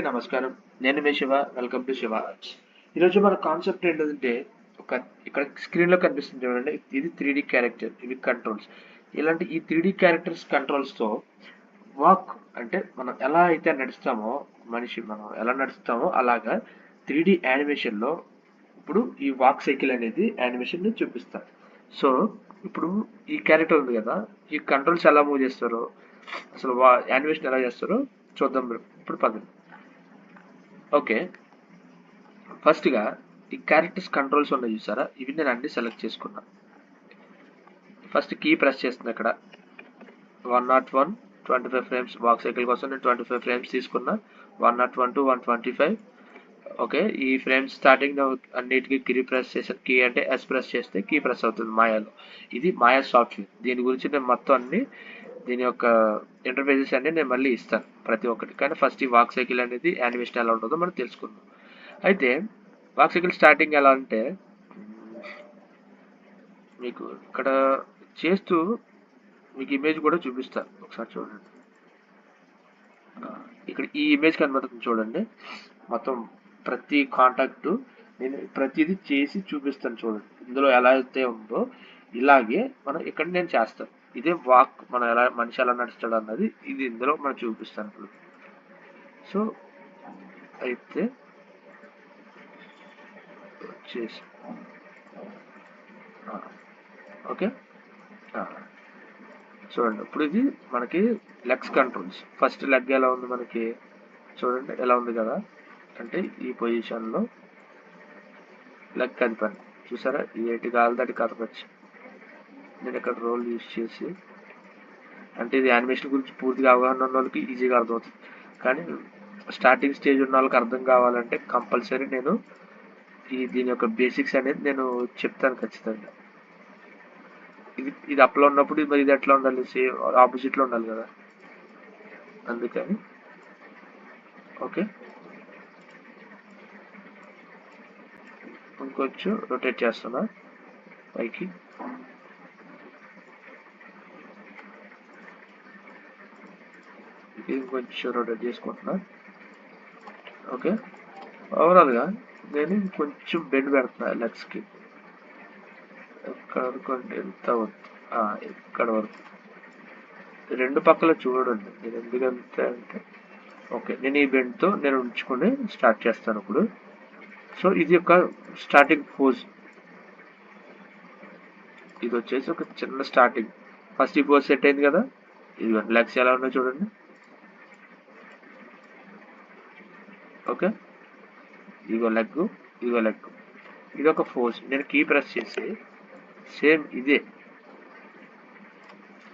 అందరికీ నమస్కారం. నేను మీ Shiva. Welcome to Shiva. Arts ఈరోజు మన కాన్సెప్ట్ ఏంటంటే ఒక ఇక్కడ స్క్రీన్లో కనిపిస్తుంది చూడండి. ఇది త్రీ డి క్యారెక్టర్ ఇవి కంట్రోల్స్ ఇలాంటి ఈ త్రీ డి క్యారెక్టర్స్ కంట్రోల్స్తో వాక్ అంటే మనం ఎలా అయితే నడుస్తామో మనిషి మనం ఎలా నడుస్తామో అలాగా త్రీ డి యానిమేషన్లో ఇప్పుడు ఈ వాక్ సైకిల్ అనేది యానిమేషన్ చూపిస్తారు సో ఇప్పుడు ఈ క్యారెక్టర్ ఉంది కదా ఈ కంట్రోల్స్ ఎలా మూవ్ చేస్తారో అసలు యానిమేషన్ ఎలా చేస్తారో చూద్దాం ఇప్పుడు పదండి. ఓకే. ఫస్ట్గా ఈ క్యారెక్టర్స్ కంట్రోల్స్ ఉన్నాయి చూసారా? ఇవి నేను అన్ని సెలెక్ట్ చేసుకున్నా. ఫస్ట్ కీ ప్రెస్ చేస్తుంది అక్కడ. One nought one twenty five frames walk cycle కోసం నేను ట్వంటీ ఫైవ్ ఫ్రేమ్స్ తీసుకున్నా. One nought one to one twenty five okay ఈ ఫ్రేమ్స్ స్టార్టింగ్ అన్నిటికీ కీ ప్రెస్ చేసాను కీ అంటే ఎస్ ప్రెస్ చేస్తే కీ ప్రెస్ అవుతుంది మాయాలో. ఇది మాయా సాఫ్ట్వేర్ దీని గురించి నేను మొత్తం అన్ని దీని యొక్క ఇంటర్ఫేసెస్ అన్ని నేను మళ్ళీ ఇస్తాను ప్రతి ఒక్కటి. కానీ ఫస్ట్ ఈ వాక్ సైకిల్ అనేది యానిమేషన్ ఎలా ఉంటుందో మనం తెలుసుకుందాం. అయితే వాక్ సైకిల్ స్టార్టింగ్ ఎలా అంటే మీకు ఇక్కడ చేస్తూ మీకు ఇమేజ్ కూడా చూపిస్తాను ఒకసారి చూడండి. ఇక్కడ ఈ ఇమేజ్ కనబడుతుంది చూడండి. మొత్తం ప్రతి కాంటాక్ట్ నేను ప్రతిదీ చేసి చూపిస్తాను చూడండి. ఇందులో ఎలా అయితే ఉందో ఇలాగే మనం ఇక్కడ నేను చేస్తాను. ఇదే వాక్ మనం ఎలా మనిషి ఎలా నడుస్తాడు అన్నది ఇది ఇందులో మనం చూపిస్తాను ఇప్పుడు. సో అయితే వచ్చేసి ఓకే? చూడండి. ఇప్పుడు ఇది మనకి లెగ్స్ కంట్రోల్స్. ఫస్ట్ లెగ్ ఎలా ఉంది మనకి? చూడండి ఎలా ఉంది కదా? అంటే ఈ పొజిషన్లో లెగ్ కదిపాను. చూసారా? ఏటి ఎటు గాలిదాటి కదపచ్చు. నేను ఇక్కడ రోల్ యూస్ చేసి అంటే ఇది యానిమేషన్ గురించి పూర్తిగా అవగాహన ఉన్న వాళ్ళకి ఈజీగా అర్థమవుతుంది. కానీ స్టార్టింగ్ స్టేజ్ ఉన్న వాళ్ళకి అర్థం కావాలంటే కంపల్సరీ నేను ఈ దీని యొక్క బేసిక్స్ అనేది నేను చెప్తాను ఖచ్చితంగా. ఇది ఇది అప్లో ఉన్నప్పుడు మరి ఇది ఎట్లా ఉండాలి? సేమ్ ఆపోజిట్లో ఉండాలి కదా. అందుకని ఓకే ఇంకొంచెం రొటేట్ చేస్తున్నా పైకి. ఇది కొంచెం రొటేట్ చేసుకుంటున్నా ఓకే ఓవరాల్గా నేను కొంచెం బెండ్ పెడుతున్నా లెగ్స్కి ఎక్కడ వరకు అంటే ఎంత వద్దు ఎక్కడ ఇక్కడ వరకు రెండు పక్కల చూడండి నేను ఎందుకంటే అంటే. ఓకే నేను ఈ బెండ్తో నేను ఉంచుకొని స్టార్ట్ చేస్తాను ఇప్పుడు. సో ఇది ఒక స్టార్టింగ్ పోజ్ ఇది వచ్చేసి ఒక చిన్న స్టార్టింగ్ ఫస్ట్ ఈ పోజ్ సెట్ అయింది కదా? ఇది లెగ్స్ ఎలా ఉన్నాయో చూడండి. ఓకే? ఇదిగో లెగ్ ఇదిగో లెగ్ ఇది ఒక ఫోర్స్. నేను కీ ప్రెస్ చేసి సేమ్ ఇదే.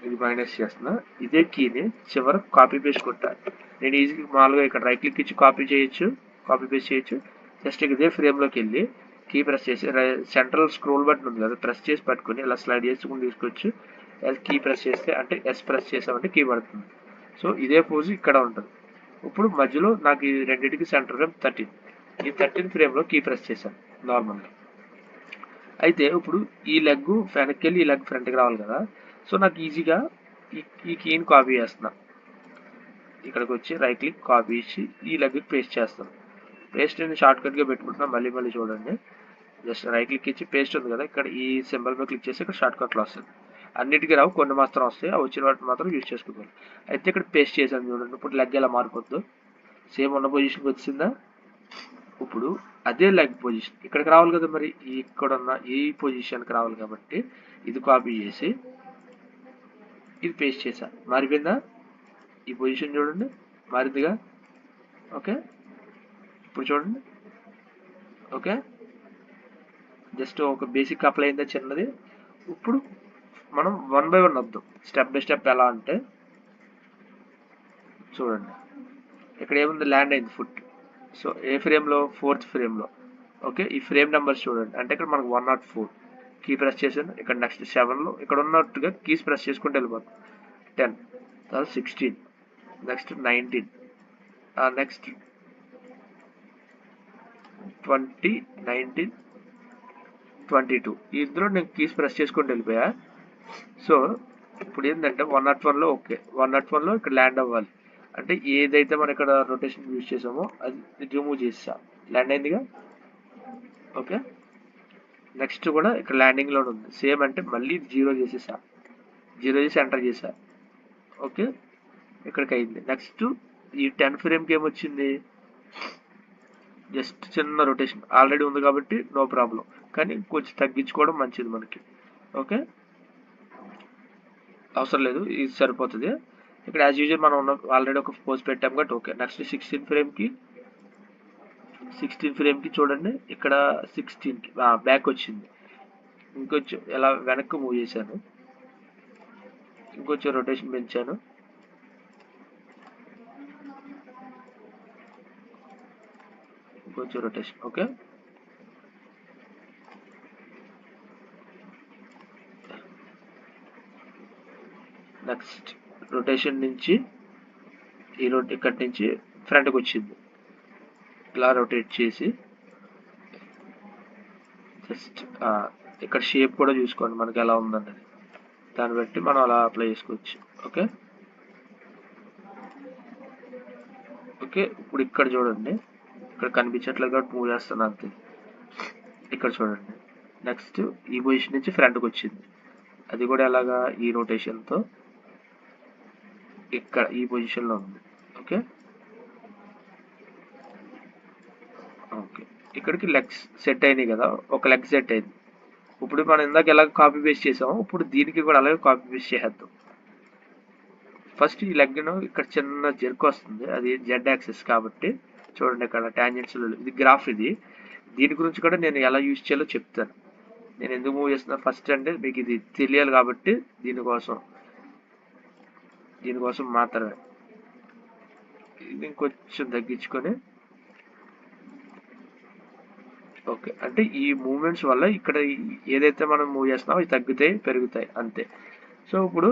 ఇది మైనస్ చేస్తున్నా. ఇదే కీని చివర కాపీ పేస్ట్ కొట్టాలి. నేను ఈజీగా మామూలుగా ఇక్కడ రైట్ క్లిక్ ఇచ్చి కాపీ చేయొచ్చు కాపీ పేస్ట్ చేయొచ్చు. జస్ట్ ఇదే ఫ్రేమ్లోకి వెళ్ళి కీ ప్రెస్ చేసి సెంట్రల్ స్క్రోల్ బటన్ ఉంది కదా ప్రెస్ చేసి పట్టుకొని ఇలా స్లైడ్ చేసుకుని తీసుకోవచ్చు కీ ప్రెస్ చేస్తే అంటే ఎస్ ప్రెస్ చేసామంటే కీ పడుతుంది. సో ఇదే పోజ్ ఇక్కడ ఉంటుంది. ఇప్పుడు మధ్యలో నాకు ఈ రెండింటికి సెంటర్ ఫ్రేమ్ థర్టీన్ ఈ థర్టీన్ ఫ్రేమ్లో కీ ప్రెస్ చేశాను నార్మల్గా అయితే ఇప్పుడు ఈ లెగ్ వెనక్కి వెళ్ళి ఈ లెగ్ ఫ్రంట్కి రావాలి కదా. సో నాకు ఈజీగా ఈ ఈ కీని కాపీ చేస్తున్నా. ఇక్కడికి వచ్చి రైట్ క్లిక్ కాపీ ఇచ్చి ఈ లెగ్కి పేస్ట్ చేస్తాను పేస్ట్ నేను షార్ట్ కట్గా పెట్టుకుంటున్నా మళ్ళీ మళ్ళీ చూడండి. జస్ట్ రైట్ క్లిక్ ఇచ్చి పేస్ట్ ఉంది కదా ఇక్కడ ఈ సింబల్ మీద క్లిక్ చేసి ఇక్కడ షార్ట్ కట్లో వస్తుంది అన్నిటికీ రావు. కొన్ని మాత్రం వస్తాయి. ఆ వచ్చిన వాటిని మాత్రం యూజ్ చేసుకోవాలి. అయితే ఇక్కడ పేస్ట్ చేశాను చూడండి. ఇప్పుడు లెగ్ ఎలా మారిపోద్దు. సేమ్ ఉన్న పొజిషన్కి వచ్చిందా? ఇప్పుడు అదే లెగ్ పొజిషన్ ఇక్కడికి రావాలి కదా మరి. ఇక్కడ ఉన్న ఈ పొజిషన్కి రావాలి కాబట్టి ఇది కాపీ చేసి ఇది పేస్ట్ చేశా. మారిపోయిందా? ఈ పొజిషన్ చూడండి. మారిందిగా? ఓకే? ఇప్పుడు చూడండి. ఓకే? జస్ట్ ఒక బేసిక్ అప్లై అయిందా చిన్నది? ఇప్పుడు మనం వన్ బై వన్ వద్దాం. స్టెప్ బై స్టెప్ ఎలా అంటే చూడండి. ఇక్కడ ఏముంది? ల్యాండ్ అయింది ఫుట్ సో ఏ ఫ్రేమ్లో ఫోర్త్ ఫ్రేమ్లో ఓకే ఈ ఫ్రేమ్ నెంబర్స్ చూడండి. అంటే ఇక్కడ మనకు one nought four key press చేసాను ఇక్కడ నెక్స్ట్ సెవెన్లో ఇక్కడ ఉన్నట్టుగా కీస్ ప్రెస్ చేసుకుంటూ వెళ్ళిపోతాం. టెన్ తర్వాత sixteen next nineteen next twenty nineteen twenty two ఇందులో నేను కీస్ ప్రెస్ చేసుకుంటూ వెళ్ళిపోయా? సో ఇప్పుడు ఏంటంటే వన్ నాట్ వన్లో ఓకే వన్ నాట్ వన్లో ఇక్కడ ల్యాండ్ అవ్వాలి. అంటే ఏదైతే మనం ఇక్కడ రొటేషన్ యూజ్ చేసామో అది రిమూవ్ చేసా ల్యాండ్ అయిందిగా ఓకే నెక్స్ట్ కూడా ఇక్కడ ల్యాండింగ్లో ఉంది. సేమ్ అంటే మళ్ళీ జీరో చేసేసా. జీరో చేసి ఎంటర్ చేసా. ఓకే ఇక్కడికి అయింది. నెక్స్ట్ ఈ టెన్ ఫ్రేమ్కి ఏమొచ్చింది? జస్ట్ చిన్న రొటేషన్ ఆల్రెడీ ఉంది కాబట్టి నో ప్రాబ్లం కానీ కొంచెం తగ్గించుకోవడం మంచిది మనకి. ఓకే అవసరం లేదు ఇది సరిపోతుంది. ఇక్కడ యాజ్ యూజువల్ మనం ఉన్న ఆల్రెడీ ఒక పోస్ట్ పెట్టాం కాబట్టి ఓకే నెక్స్ట్ సిక్స్టీన్ ఫ్రేమ్కి సిక్స్టీన్ ఫ్రేమ్కి చూడండి. ఇక్కడ సిక్స్టీన్కి బ్యాక్ వచ్చింది. ఇంకొంచెం ఎలా వెనక్కి మూవ్ చేశాను. ఇంకొంచెం రొటేషన్ పెంచాను. ఇంకొంచెం రొటేషన్ ఓకే నెక్స్ట్ రొటేషన్ నుంచి ఈ రొట్ ఇక్కడి నుంచి ఫ్రంట్కి వచ్చింది. ఇలా రొటేట్ చేసి జస్ట్ ఇక్కడ షేప్ కూడా చూసుకోండి మనకి ఎలా ఉందన్నది. దాన్ని బట్టి మనం అలా అప్లై చేసుకోవచ్చు. ఓకే ఓకే ఇప్పుడు ఇక్కడ చూడండి. ఇక్కడ కనిపించట్లేదు కాబట్టి మూవ్ చేస్తాను అంతే. ఇక్కడ చూడండి. నెక్స్ట్ ఈ పొజిషన్ నుంచి ఫ్రంట్కి వచ్చింది. అది కూడా ఎలాగా ఈ రొటేషన్తో ఇక్కడ ఈ పొజిషన్లో ఉంది. ఓకే ఓకే ఇక్కడికి లెగ్స్ సెట్ అయినాయి కదా ఒక లెగ్ సెట్ అయింది. ఇప్పుడు మనం ఇందాక ఎలా కాపీ పేస్ట్ చేసామో ఇప్పుడు దీనికి కూడా అలాగే కాపీ పేస్ట్ చేసేద్దాం. ఫస్ట్ ఈ లెగ్ను ఇక్కడ చిన్న జెర్క్ వస్తుంది అది జెడ్ యాక్సెస్ కాబట్టి చూడండి ఇక్కడ ట్యాంజెంట్స్ ఇది గ్రాఫ్ ఇది. దీని గురించి కూడా నేను ఎలా యూజ్ చేయాలో చెప్తాను. నేను ఎందుకు మూవ్ చేస్తున్నా? ఫస్ట్ అంటే మీకు ఇది తెలియాలి కాబట్టి దీనికోసం. దీనికోసం మాత్రమే. ఇది ఇంకొంచెం తగ్గించుకొని ఓకే. అంటే ఈ మూమెంట్స్ వల్ల ఇక్కడ ఏదైతే మనం మూవ్ చేస్తున్నామో ఇవి తగ్గుతాయి పెరుగుతాయి అంతే. సో ఇప్పుడు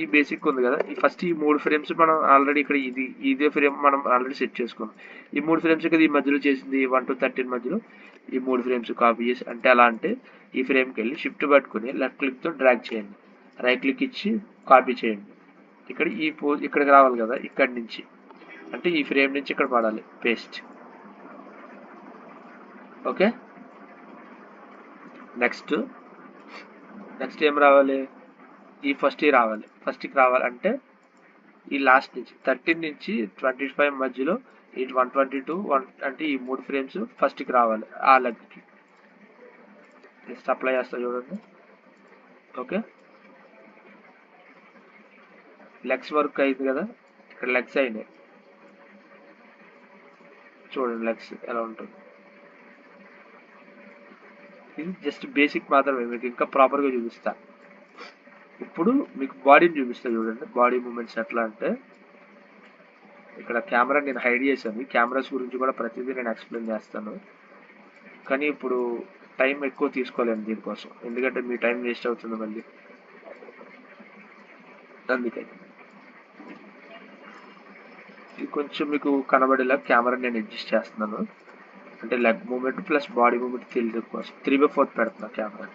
ఈ బేసిక్ ఉంది కదా. ఈ ఫస్ట్ ఈ మూడు ఫ్రేమ్స్ మనం ఆల్రెడీ ఇక్కడ ఇది ఇదే ఫ్రేమ్ మనం ఆల్రెడీ సెట్ చేసుకున్నాం. ఈ మూడు ఫ్రేమ్స్ కదా ఈ మధ్యలో చేసింది వన్ టు థర్టీన్ మధ్యలో. ఈ మూడు ఫ్రేమ్స్ కాపీ చేసి అంటే ఎలా అంటే ఈ ఫ్రేమ్కి వెళ్ళి షిఫ్ట్ పట్టుకుని లెఫ్ట్ క్లిక్తో డ్రాగ్ చేయండి. రైట్ క్లిక్ ఇచ్చి కాపీ చేయండి. ఇక్కడ ఈ పో ఇక్కడికి రావాలి కదా ఇక్కడి నుంచి. అంటే ఈ ఫ్రేమ్ నుంచి ఇక్కడ పడాలి పేస్ట్. ఓకే? నెక్స్ట్ నెక్స్ట్ ఏం రావాలి? ఈ ఫస్ట్ రావాలి. ఫస్ట్కి రావాలంటే ఈ లాస్ట్ నుంచి థర్టీన్ నుంచి ట్వంటీ ఫైవ్ మధ్యలో ఈ వన్ ట్వంటీ టూ వన్ అంటే ఈ మూడు ఫ్రేమ్స్ ఫస్ట్కి రావాలి ఆ లెగ్కి సప్లై అప్లై చేస్తా చూడండి. ఓకే? లెగ్స్ వర్క్ అయింది కదా? ఇక్కడ లెగ్స్ అయినాయి. చూడండి లెగ్స్ ఎలా ఉంటుంది. ఇది జస్ట్ బేసిక్ మాత్రమే మీకు ఇంకా ప్రాపర్గా చూపిస్తా. ఇప్పుడు మీకు బాడీని చూపిస్తా చూడండి. బాడీ మూమెంట్స్ ఎట్లా అంటే ఇక్కడ కెమెరా నేను హైడ్ చేశాను. ఈ కెమెరాస్ గురించి కూడా ప్రతిదీ నేను ఎక్స్ప్లెయిన్ చేస్తాను. కానీ ఇప్పుడు టైం ఎక్కువ తీసుకోలేను దీనికోసం. ఎందుకంటే మీ టైం వేస్ట్ అవుతుంది మళ్ళీ. అందుకని. కొంచెం మీకు కనబడేలా కెమెరా నేను అడ్జస్ట్ చేస్తున్నాను. అంటే leg movement plus body movement తెలియదు కోసం త్రీ బై ఫోర్త్ పెడుతున్నా కెమెరా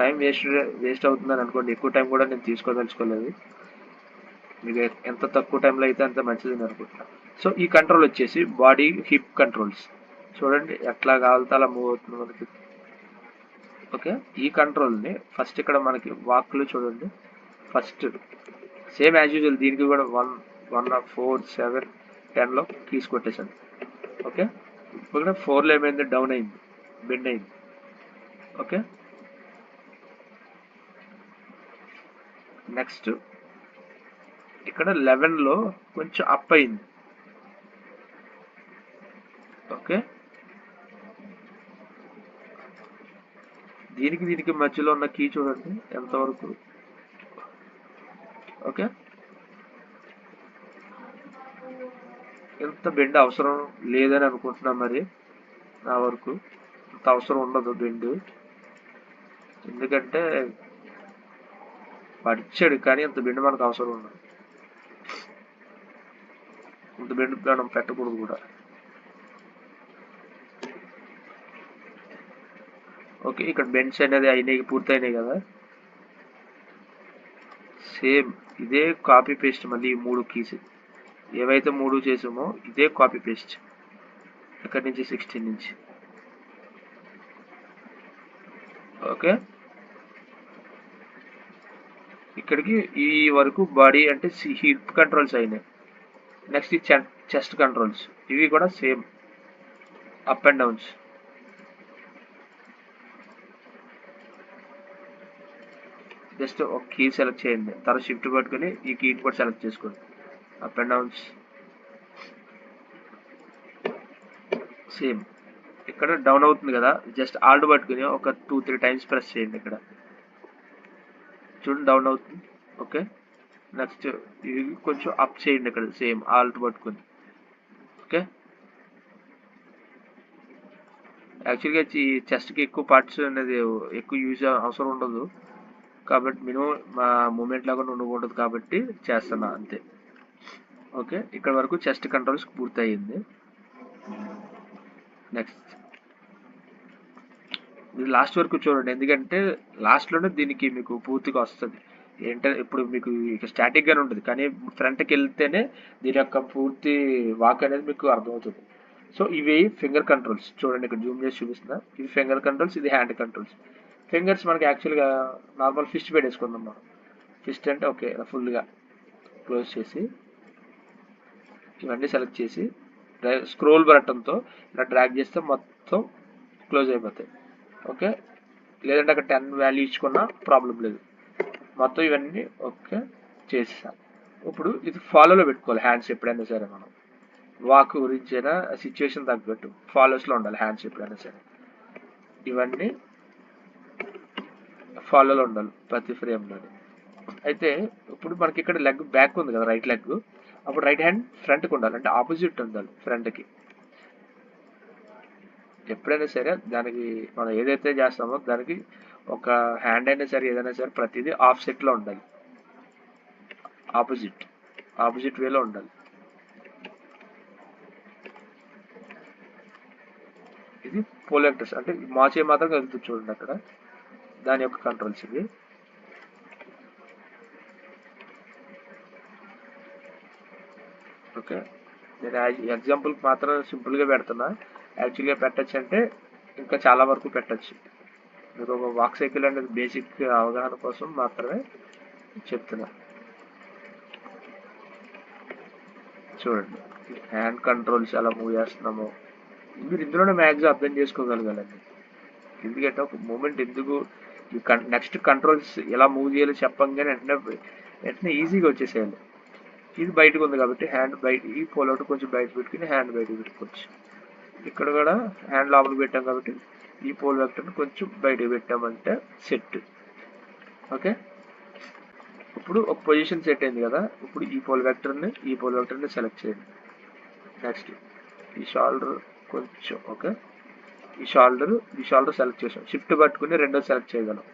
టైం వేస్ట్ వేస్ట్ అవుతుందని అనుకోండి ఎక్కువ టైం కూడా నేను తీసుకోదలుచుకోలేదు. మీకు ఎంత తక్కువ టైంలో అయితే అంత అని అనుకుంటున్నా. సో ఈ కంట్రోల్ వచ్చేసి బాడీ హిప్ కంట్రోల్స్ చూడండి ఎట్లా కావాలితే అలా మూవ్ అవుతుంది మనకి. ఓకే? ఈ కంట్రోల్ని ఫస్ట్ ఇక్కడ మనకి వాక్లు చూడండి. ఫస్ట్ సేమ్ యాజ్ యూజువల్ దీనికి కూడా వన్ వన్ ఫోర్ సెవెన్ టెన్లో కీస్ ఓకే? ఇప్పుడు ఫోర్లో ఏమైంది? డౌన్ అయింది. బెండ్ అయింది. ఓకే? నెక్స్ట్ ఇక్కడ లెవెన్లో కొంచెం అప్ అయింది. ఓకే? దీనికి దీనికి మధ్యలో ఉన్న కీ చూడండి ఎంతవరకు? ఓకే ఎంత బెండ్ అవసరం లేదని అనుకుంటున్నా మరి నా వరకు. అంత అవసరం ఉండదు బెండ్. ఎందుకంటే పడిచాడు కానీ అంత బెండ్ మనకు అవసరం ఉండదు. అంత బెండ్ మనం పెట్టకూడదు కూడా. ఓకే ఇక్కడ బెండ్స్ అనేది అయినాయి పూర్తయినాయి కదా. సేమ్ ఇదే కాపీ పేస్ట్ మళ్ళీ ఈ మూడు కీస్ ఏవైతే మూడు చేసామో ఇదే కాపీ పేస్ట్ ఇక్కడ నుంచి? సిక్స్టీన్ నుంచి. ఓకే. ఇక్కడికి ఈ వరకు బాడీ అంటే హిప్ కంట్రోల్స్ అయినాయి. నెక్స్ట్ ఈ చెస్ట్ కంట్రోల్స్ ఇవి కూడా same up and downs just ఒక కీ సెలెక్ట్ చేయండి. తర్వాత షిఫ్ట్ పట్టుకొని ఈ కీ కూడా సెలెక్ట్ చేసుకోండి. Up and downs. సేమ్. ఇక్కడ డౌన్ అవుతుంది కదా. జస్ట్ ఆల్ట్ పట్టుకుని ఒక టూ త్రీ టైమ్స్ ప్రెస్ చేయండి ఇక్కడ. చూడండి డౌన్ అవుతుంది. ఓకే. నెక్స్ట్ ఇది కొంచెం అప్ చేయండి ఇక్కడ. సేమ్ ఆల్ట్ పట్టుకొని. ఓకే. యాక్చువల్గా ఈ చెస్ట్కి ఎక్కువ పార్ట్స్ అనేది ఎక్కువ యూజ్ అవసరం ఉండదు. కాబట్టి మినిమం మా మూమెంట్ లాగా ఉండకూడదు కాబట్టి చేస్తున్నా అంతే. ఓకే? ఇక్కడ వరకు చెస్ట్ కంట్రోల్స్ పూర్తయింది. నెక్స్ట్ ఇది లాస్ట్ వరకు చూడండి. ఎందుకంటే లాస్ట్లోనే దీనికి మీకు పూర్తిగా వస్తుంది. ఏంటంటే ఇప్పుడు మీకు ఇక స్టాటిక్గానే ఉంటుంది. కానీ ఫ్రంట్కి వెళ్తేనే దీని యొక్క పూర్తి వాక్ అనేది మీకు అర్థమవుతుంది. సో ఇవి ఫింగర్ కంట్రోల్స్ చూడండి ఇక్కడ జూమ్ చేసి చూపిస్తున్నా. ఇవి ఫింగర్ కంట్రోల్స్ ఇది హ్యాండ్ కంట్రోల్స్ ఫింగర్స్ మనకి యాక్చువల్గా నార్మల్ ఫిస్ట్ పెట్టేసుకుందాం మనం ఫిస్ట్ అంటే ఓకే ఫుల్గా క్లోజ్ చేసి ఇవన్నీ సెలెక్ట్ చేసి స్క్రోల్ బటన్తో ఇలా డ్రాగ్ చేస్తే మొత్తం క్లోజ్ అయిపోతాయి. ఓకే? లేదంటే అక్కడ టెన్ వాల్యూ ఇచ్చుకున్నా ప్రాబ్లం లేదు. మొత్తం ఇవన్నీ ఓకే చేసేసాను ఇప్పుడు ఇది ఫాలోలో పెట్టుకోవాలి హ్యాండ్స్ ఎప్పుడైనా సరే మనం. వాక్ గురించి అయినా సిచ్యువేషన్ తగ్గట్టు ఫాలోస్లో ఉండాలి హ్యాండ్స్ ఎప్పుడైనా సరే. ఇవన్నీ ఫాలోలో ఉండాలి ప్రతి ఫ్రేమ్లోని. అయితే ఇప్పుడు మనకి ఇక్కడ లెగ్ బ్యాక్ ఉంది కదా రైట్ లెగ్ అప్పుడు రైట్ హ్యాండ్ ఫ్రంట్కి ఉండాలి. అంటే ఆపోజిట్ ఉండాలి ఫ్రంట్కి ఎప్పుడైనా సరే దానికి మనం ఏదైతే చేస్తామో దానికి ఒక హ్యాండ్ అయినా సరే ఏదైనా సరే ప్రతిదీ ఆఫ్ సెట్లో ఉండాలి. ఆపోజిట్ ఆపోజిట్ వేలో ఉండాలి. ఇది పోలెక్టర్స్ అంటే మాచే మాత్రం కలుగుతుంది చూడండి అక్కడ. దాని యొక్క కంట్రోల్స్ ఇవి. ఓకే నేను ఎగ్జాంపుల్ మాత్రం సింపుల్గా పెడుతున్నా. యాక్చువల్గా పెట్టచ్చు అంటే ఇంకా చాలా వరకు పెట్టచ్చు. మీకు ఒక వాక్ సైకిల్ అనేది బేసిక్ అవగాహన కోసం మాత్రమే చెప్తున్నా. చూడండి. హ్యాండ్ కంట్రోల్స్ ఎలా మూవ్ చేస్తున్నాము. మీరు ఇందులోనే మ్యాక్సిమం అర్థం చేసుకోగలగాలండి. ఎందుకంటే ఒక మూమెంట్ ఎందుకు నెక్స్ట్ కంట్రోల్స్ ఎలా మూవ్ చేయాలో చెప్పంగానే వెంటనే వెంటనే ఈజీగా వచ్చేసేయాలి. ఇది బయటకు ఉంది కాబట్టి హ్యాండ్ బయట ఈ పోలౌట్ కొంచెం బయట పెట్టుకుని హ్యాండ్ బయటకు పెట్టుకోవచ్చు. ఇక్కడ కూడా హ్యాండ్ లోపలికి పెట్టాం కాబట్టి ఈ పోల్ వెక్టర్ని కొంచెం బయటకు పెట్టామంటే సెట్ ఓకే ఇప్పుడు ఒక పొజిషన్ సెట్ అయింది కదా ఇప్పుడు ఈ పోల్ వెక్టర్ని ఈ పోల్ వెక్టర్ని సెలెక్ట్ చేయండి. నెక్స్ట్ ఈ షోల్డర్ కొంచెం ఓకే ఈ షోల్డర్ ఈ షోల్డర్ సెలెక్ట్ చేసాం షిఫ్ట్ పట్టుకుని రెండో సెలెక్ట్ చేయగలం.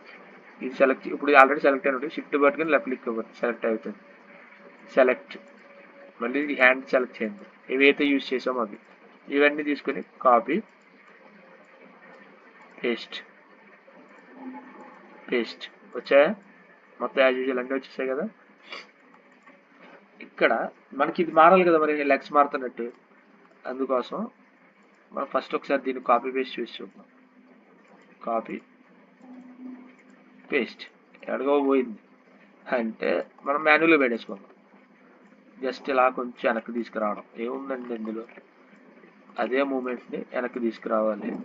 ఇది సెలెక్ట్ ఇప్పుడు ఆల్రెడీ సెలెక్ట్ అయినట్టు. షిఫ్ట్ పట్టుకుని లెఫ్ట్ క్లిక్ ఇవ్వండి. సెలెక్ట్ అవుతుంది సెలెక్ట్ మళ్ళీ హ్యాండ్ సెలెక్ట్ చేయండి. ఏవైతే యూజ్ చేసామో అవి. ఇవన్నీ తీసుకుని కాపీ పేస్ట్ పేస్ట్ వచ్చాయా? మొత్తం యాజ్ యూజువల్ అన్నీ వచ్చేసాయి కదా? ఇక్కడ మనకి ఇది మారాలి కదా మరి? లెగ్స్ మారుతున్నట్టు. అందుకోసం మనం ఫస్ట్ ఒకసారి దీన్ని కాపీ పేస్ట్ చూసి చూద్దాం. కాపీ పేస్ట్ ఎడగో పోయింది. అంటే మనం మాన్యువల్గా పెట్టేసుకుందాం జస్ట్ ఇలా కొంచెం వెనక్కి తీసుకురావడం. ఏముందండి ఇందులో? అదే మూమెంట్ని వెనక్కి తీసుకురావాలి.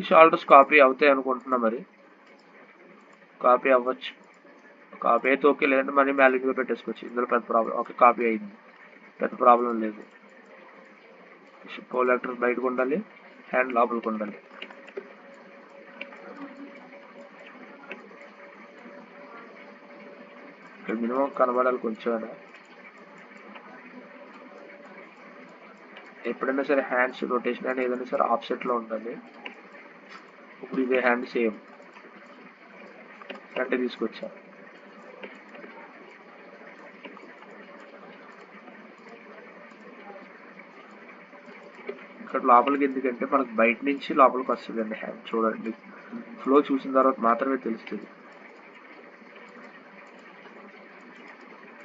ఈ షోల్డర్స్ కాపీ అవుతాయి అనుకుంటున్నా మరి. కాపీ అవ్వచ్చు. కాపీ అయితే ఓకే లేదంటే మనీ మ్యాలింగ్లో పెట్టేసుకోవచ్చు. ఇందులో పెద్ద ప్రాబ్లం ఓకే కాపీ అయింది. పెద్ద ప్రాబ్లం లేదు. పోలెక్టర్ బయటకు ఉండాలి హ్యాండ్ లోపలికి ఉండాలి. ఇక్కడ మినిమం కనబడాలి కొంచెం ఎప్పుడైనా సరే హ్యాండ్స్ రొటేషన్ అని ఏదైనా సరే ఆఫ్సెట్లో ఉండాలి. ఇప్పుడు ఇదే హ్యాండ్ సేమ్ అంటే తీసుకొచ్చా? ఇక్కడ లోపలికి ఎందుకంటే మనకు బయట నుంచి లోపలికి వస్తుందండి హ్యాండ్ చూడండి. ఫ్లో చూసిన తర్వాత మాత్రమే తెలుస్తుంది.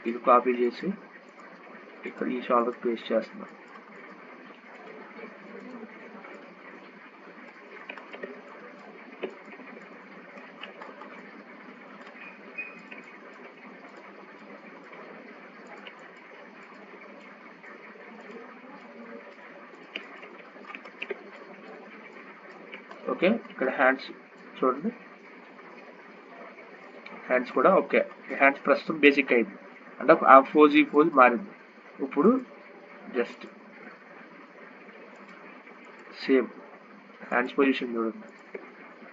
ఇది కాపీ చేసి ఇక్కడ ఈ షాల్డర్ పేస్ట్ చేస్తున్నాం ఓకే ఇక్కడ హ్యాండ్స్ చూడండి. హ్యాండ్స్ కూడా ఓకే. హ్యాండ్స్ ప్రస్తుతం బేసిక్ అయింది. అంటే ఆ ఫోజ్ ఈ ఫోజ్ మారింది. ఇప్పుడు జస్ట్ సేమ్ హ్యాండ్స్ పొజిషన్ చూడండి.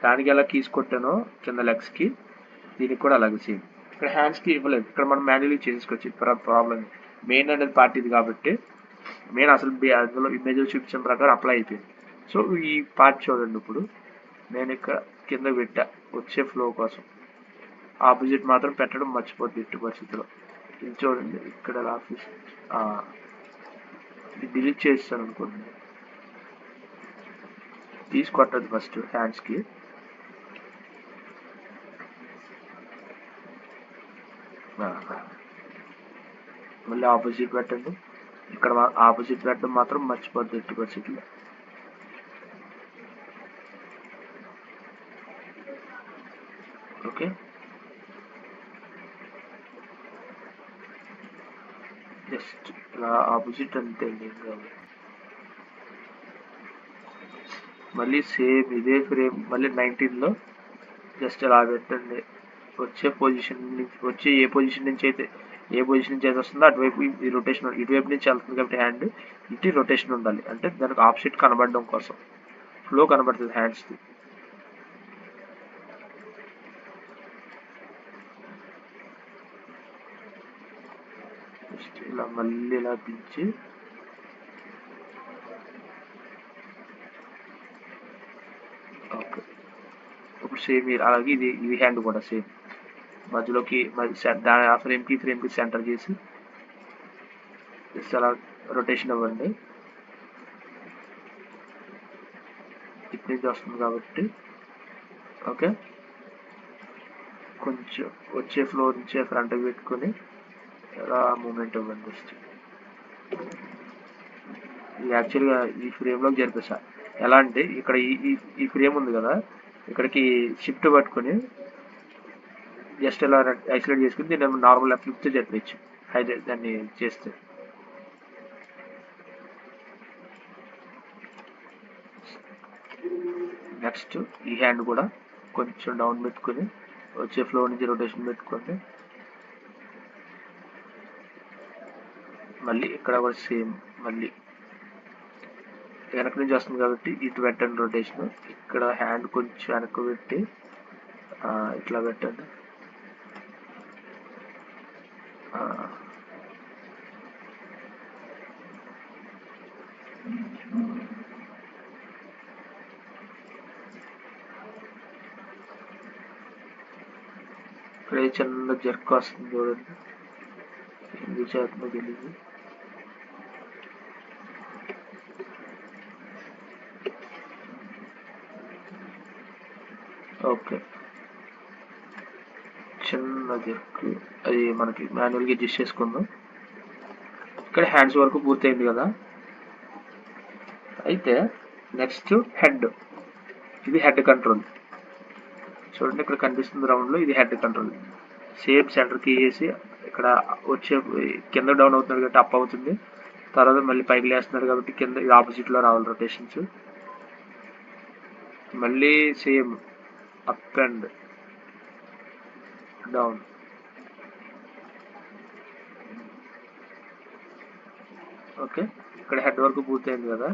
దానికి ఎలా కీస్ కొట్టానో కింద లెగ్స్కి దీనికి కూడా అలాగే సేమ్ ఇక్కడ హ్యాండ్స్కి ఇవ్వలేదు. ఇక్కడ మనం మాన్యువల్లీ చేసుకోవచ్చు ప్రాబ్లం మెయిన్ అనేది పార్టీది కాబట్టి మెయిన్ అసలు అందులో ఇమేజ్ చూపించిన ప్రకారం అప్లై అయిపోయింది. సో ఈ పార్ట్ చూడండి ఇప్పుడు. నేను ఇక్కడ కింద పెట్టా వచ్చే ఫ్లో కోసం. ఆపోజిట్ మాత్రం పెట్టడం మర్చిపోద్ది ఎట్టి పరిస్థితిలో. ఇది చూడండి ఇక్కడ ఆఫీస్ డిలీట్ చేస్తాను అనుకోండి. తీసుకొట్టదు ఫస్ట్ హ్యాండ్స్కి మళ్ళీ ఆపోజిట్ పెట్టండి. ఇక్కడ ఆపోజిట్ పెట్టడం మాత్రం మర్చిపోద్ది ఇటు పరిస్థితిలో. ఓకే. జస్ట్ ఇలా ఆపోజిట్ అంతే ఏం కాదు. మళ్ళీ సేమ్ ఇదే ఫ్రేమ్ మళ్ళీ నైన్టీన్లో జస్ట్ అలా పెట్టండి. వచ్చే పొజిషన్ నుంచి వచ్చే ఏ పొజిషన్ నుంచి అయితే ఏ పొజిషన్ నుంచి అయితే వస్తుందో అటువైపు ఈ రొటేషన్ ఇటువైపు నుంచి వెళ్తుంది కాబట్టి హ్యాండ్ ఇటు రొటేషన్ ఉండాలి. అంటే దానికి ఆపోజిట్ కనబడడం కోసం. ఫ్లో కనబడుతుంది హ్యాండ్స్ది జస్ట్ ఇలా మళ్ళీ ఇలా దించి ఓకే. ఇప్పుడు సేమ్ అలాగే ఇది ఇది హ్యాండ్ కూడా సేమ్. మధ్యలోకి మధ్య దాని ఆ ఫ్రేమ్కి ఫ్రేమ్కి సెంటర్ చేసి జస్ట్ అలా రొటేషన్ ఇవ్వండి ఇటు నుంచి వస్తుంది కాబట్టి ఓకే. కొంచెం వచ్చే ఫ్లోర్ నుంచి ఫ్రంట్ పెట్టుకొని చాలా మూమెంట్ ఇవ్వండి ఇది యాక్చువల్గా ఈ ఫ్రేమ్లోకి జరిపేసా. ఎలా అంటే ఇక్కడ ఈ ఈ- ఫ్రేమ్ ఉంది కదా ఇక్కడికి షిఫ్ట్ పట్టుకొని జస్ట్ ఇలా ఐసోలేట్ చేసుకుని దీన్ని నార్మల్ ఫ్లిప్తో జరిపించు అయితే దాన్ని చేస్తే. నెక్స్ట్ ఈ హ్యాండ్ కూడా కొంచెం డౌన్ పెట్టుకొని వచ్చే ఫ్లో నుంచి రొటేషన్ పెట్టుకుంటే మళ్ళీ ఇక్కడ కూడా సేమ్ మళ్ళీ. వెనక నుంచి వస్తుంది కాబట్టి ఇటు పెట్టండి రొటేషన్ ఇక్కడ హ్యాండ్ కొంచెం వెనక్కి పెట్టి ఆ, ఇట్లా పెట్టండి. ఆ, ఇక్కడ ఏ చిన్న జర్క్ వస్తుంది చూడండి. ఎందుకు చేస్తుందో తెలియదు ఓకే. చిన్నది అది మనకి మాన్యువల్గా అడ్జస్ట్ చేసుకుందాం. ఇక్కడ హ్యాండ్స్ వరకు పూర్తయింది కదా. అయితే నెక్స్ట్ హెడ్. ఇది హెడ్ కంట్రోల్. చూడండి ఇక్కడ కనిపిస్తుంది రౌండ్లో ఇది హెడ్ కంట్రోల్. సేమ్ సెంటర్కి వేసి ఇక్కడ వచ్చే కింద డౌన్ అవుతున్నారు కాబట్టి అప్ అవుతుంది. తర్వాత మళ్ళీ పైకి లేస్తున్నారు కాబట్టి కింద ఇది ఆపోజిట్లో రావాలి రొటేషన్స్. మళ్ళీ same up and down okay ఇక్కడ హెడ్ వరకు పూర్తయింది కదా.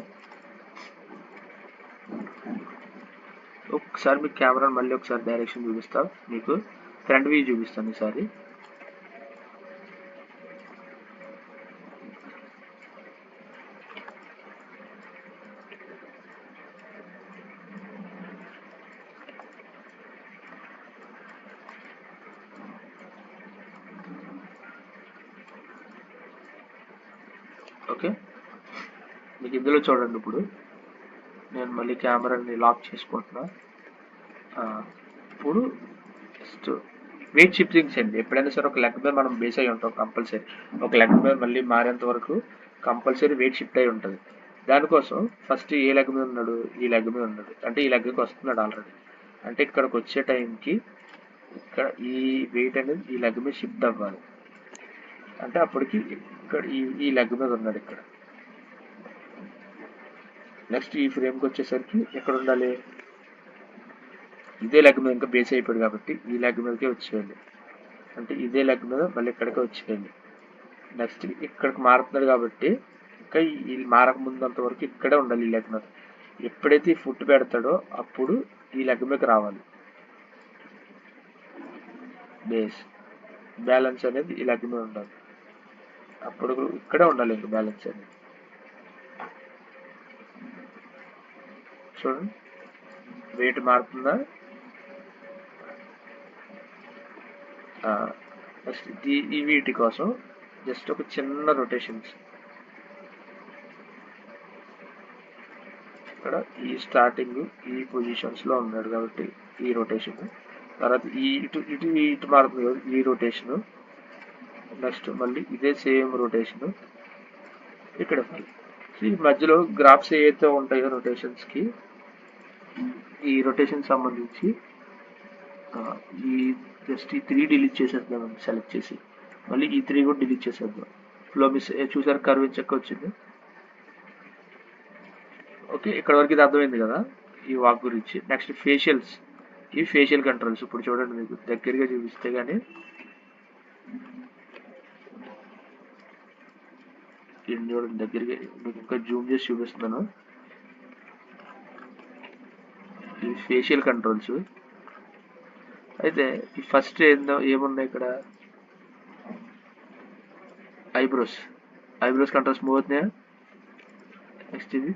ఒకసారి మీకు కెమెరాను మళ్ళీ ఒకసారి డైరెక్షన్ చూపిస్తా. మీకు ఫ్రంట్ వ్యూ చూపిస్తాను ఈసారి ఓకే మీకు ఇందులో చూడండి ఇప్పుడు. నేను మళ్ళీ కెమెరాని లాక్ చేసుకుంటున్నా. ఇప్పుడు జస్ట్ వెయిట్ షిఫ్టింగ్స్ అండి ఎప్పుడైనా సరే ఒక లెగ్ మీద మనం బేస్ అయి ఉంటాం కంపల్సరీ ఒక లెగ్ మీద మళ్ళీ మారేంత వరకు కంపల్సరీ వెయిట్ షిఫ్ట్ అయి ఉంటుంది. దానికోసం ఫస్ట్ ఏ లెగ్ మీద ఉన్నాడు ఈ లెగ్ మీద ఉన్నాడు. అంటే ఈ లెగ్కి వస్తున్నాడు ఆల్రెడీ అంటే ఇక్కడికి వచ్చే టైంకి ఇక్కడ ఈ వెయిట్ అనేది ఈ లెగ్ మీద షిఫ్ట్ అవ్వాలి. అంటే అప్పటికి ఇక్కడ ఈ ఈ లెగ్ మీద ఉన్నాడు ఇక్కడ. నెక్స్ట్ ఈ ఫ్రేమ్కి వచ్చేసరికి ఎక్కడ ఉండాలి? ఇదే లెగ్ మీద ఇంకా బేస్ అయిపోయాడు కాబట్టి ఈ లెగ్ మీదకే వచ్చేయాలి అంటే ఇదే లెగ్ మీద మళ్ళీ ఇక్కడికే వచ్చేయాలి నెక్స్ట్ ఇక్కడికి మారుతున్నాడు కాబట్టి ఇంకా ఈ మారకముందంత వరకు ఇక్కడే ఉండాలి ఈ లెగ్ మీద. ఎప్పుడైతే ఈ ఫుట్ పెడతాడో అప్పుడు ఈ లెగ్ మీదకి రావాలి. బేస్ బ్యాలెన్స్ అనేది ఈ లెగ్ మీద ఉండాలి. అప్పుడు ఇక్కడే ఉండాలి ఇంకా బ్యాలెన్స్ అనేది. చూడండి. వెయిట్ మారుతుందా? నెక్స్ట్ ఈ వీటి కోసం జస్ట్ ఒక చిన్న రొటేషన్స్ ఇక్కడ ఈ స్టార్టింగ్ ఈ పొజిషన్స్లో ఉన్నాడు కాబట్టి ఈ రొటేషన్ తర్వాత ఈ ఇటు ఇటు ఇటు మారుతుంది ఈ రొటేషన్ నెక్స్ట్ మళ్ళీ ఇదే సేమ్ రొటేషన్ ఇక్కడ మళ్ళీ ఈ మధ్యలో గ్రాఫ్స్ ఏవైతే ఉంటాయో రొటేషన్స్కి ఈ రొటేషన్ సంబంధించి ఈ జస్ట్ ఈ త్రీ డిలీట్ చేసేద్దాం సెలెక్ట్ చేసి. మళ్ళీ ఈ త్రీ కూడా డిలీట్ చేసేద్దాం. ఫ్లో మిస్ చూసారు కర్వ్ చెక్క వచ్చింది? ఓకే ఇక్కడ వరకు ఇది అర్థమైంది కదా ఈ వాక్ గురించి. నెక్స్ట్ ఫేషియల్స్ ఈ ఫేషియల్ కంట్రోల్స్ ఇప్పుడు చూడండి మీకు దగ్గరగా చూపిస్తే కానీ ఇది చూడండి దగ్గరగా మీకు ఇంకా జూమ్ చేసి చూపిస్తున్నాను. ఇది ఫేషియల్ కంట్రోల్స్ అయితే ఈ ఫస్ట్ ఏందో ఏమున్నాయి ఇక్కడ? ఐబ్రోస్ ఐబ్రోస్ కంట్రోల్స్ మూవ్ అవుతున్నాయా? నెక్స్ట్ ఇది.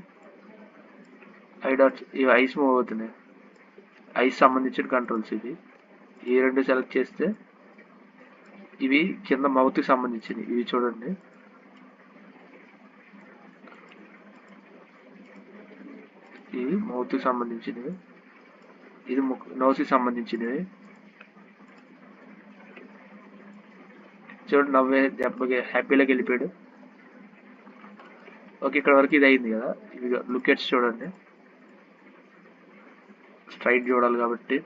ఐ డాట్స్ ఇవి ఐస్ మూవ్ అవుతున్నాయి. ఐస్ సంబంధించిన కంట్రోల్స్ ఇవి. ఈ రెండు సెలెక్ట్ చేస్తే ఇవి కింద మౌత్కి సంబంధించినవి. ఇవి చూడండి. ఇది మౌత్కి సంబంధించినవి. ఇది ముక్ నోస్కి సంబంధించినవి. చూడండి నవ్వే దెబ్బకి హ్యాపీలోకి వెళ్ళిపోయాడు. ఓకే ఇక్కడ వరకు ఇది అయింది కదా? ఇవి లుకెట్స్ చూడండి. స్ట్రైట్ చూడాలి కాబట్టి.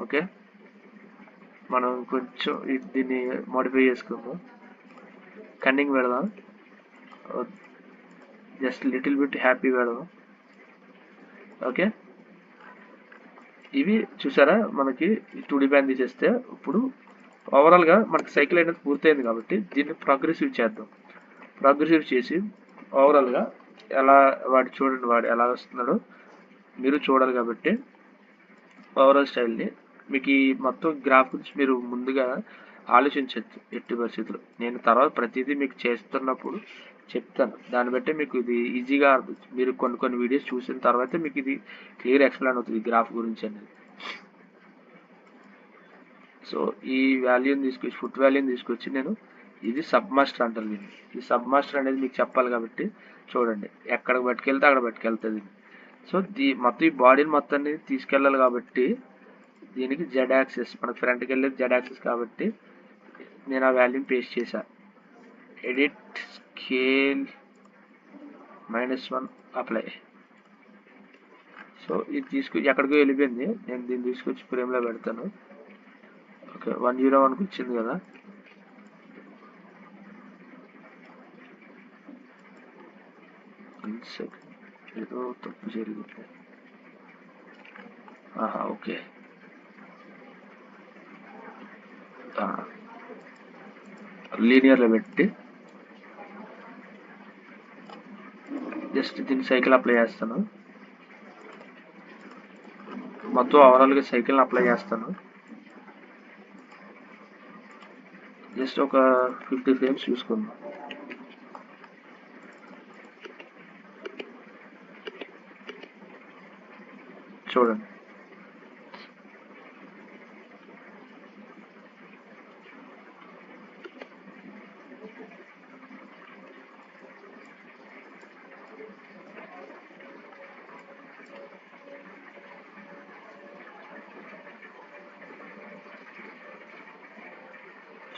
ఓకే? మనం కొంచెం ఇది- దీన్ని మోడిఫై చేసుకుందాం కన్నింగ్ పెడదాం. జస్ట్ లిటిల్ బిట్ హ్యాపీ పెడదాం. ఓకే? ఇవి చూసారా? మనకి టూ డి బ్యాన్ తీసేస్తే ఇప్పుడు ఓవరాల్గా మనకి సైకిల్ అనేది పూర్తయింది కాబట్టి దీన్ని ప్రోగ్రెసివ్ చేద్దాం. ప్రోగ్రెసివ్ చేసి ఓవరాల్గా ఎలా వాడు చూడండి వాడు ఎలా వస్తున్నాడో మీరు చూడాలి కాబట్టి ఓవరాల్ స్టైల్ని మీకు ఈ మొత్తం గ్రాఫ్ గురించి మీరు ముందుగా ఆలోచించవచ్చు ఎట్టి పరిస్థితులు నేను తర్వాత ప్రతిదీ మీకు చేస్తున్నప్పుడు చెప్తాను. దాన్ని బట్టి మీకు ఇది ఈజీగా అర్థం మీరు కొన్ని కొన్ని వీడియోస్ చూసిన తర్వాత మీకు ఇది క్లియర్ ఎక్స్ప్లెయిన్ అవుతుంది గ్రాఫ్ గురించి అనేది. సో ఈ వాల్యూని తీసుకొచ్చి ఫుట్ వాల్యూని తీసుకొచ్చి నేను ఇది సబ్ మాస్టర్ అంటారు దీన్ని. ఈ సబ్ మాస్టర్ అనేది మీకు చెప్పాలి కాబట్టి చూడండి. ఎక్కడికి పట్టుకెళ్తే అక్కడ పట్టుకెళ్తుంది. సో దీ మొత్తం ఈ బాడీని మొత్తాన్ని తీసుకెళ్ళాలి కాబట్టి దీనికి జెడ్ యాక్సెస్ మనకు ఫ్రంట్కి వెళ్ళేది జెడ్ యాక్సెస్ కాబట్టి నేను ఆ వాల్యూని పేస్ట్ చేశాను edit scale minus one apply so ఇది తీసుకు ఎక్కడికో వెళ్ళిపోయింది. నేను దీన్ని తీసుకొచ్చి ఫ్రేమ్లో పెడతాను. ఓకే వన్ జీరో వన్కి వచ్చింది కదా. వన్ ఏదో తప్పు జరిగింది. ఆహా ఓకే. లీనియర్లో పెట్టి జస్ట్ దీన్ని సైకిల్ అప్లై చేస్తాను. మొత్తం ఓవరాల్గా సైకిల్ని అప్లై చేస్తాను. జస్ట్ ఒక ఫిఫ్టీ ఫ్రేమ్స్ చూసుకుందాం. చూడండి.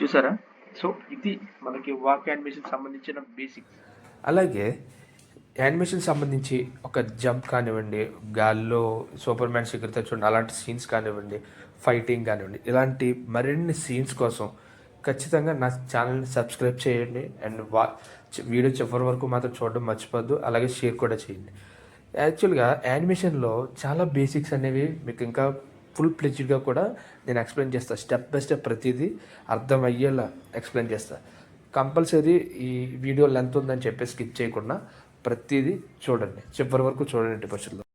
చూసారా? సో ఇది మనకి వాక్ యానిమేషన్ సంబంధించిన బేసిక్ అలాగే యానిమేషన్ సంబంధించి ఒక జంప్ కానివ్వండి గాల్లో సూపర్ మ్యాన్ శిఖరితో చూడండి అలాంటి సీన్స్ కానివ్వండి ఫైటింగ్ కానివ్వండి ఇలాంటి మరిన్ని సీన్స్ కోసం ఖచ్చితంగా నా ఛానల్ని సబ్స్క్రైబ్ చేయండి అండ్ వా వీడియో చివరి వరకు మాత్రం చూడడం మర్చిపోద్దు అలాగే షేర్ కూడా చేయండి. యాక్చువల్గా యానిమేషన్లో చాలా బేసిక్స్ అనేవి మీకు ఇంకా ఫుల్ ప్లెజ్డ్గా కూడా నేను ఎక్స్ప్లెయిన్ చేస్తాను స్టెప్ బై స్టెప్ ప్రతిదీ అర్థమయ్యేలా ఎక్స్ప్లెయిన్ చేస్తాను కంపల్సరీ ఈ వీడియో లెంత్ ఉందని చెప్పి స్కిప్ చేయకుండా ప్రతిదీ చూడండి. చివరి వరకు చూడండి పరిస్థితుల్లో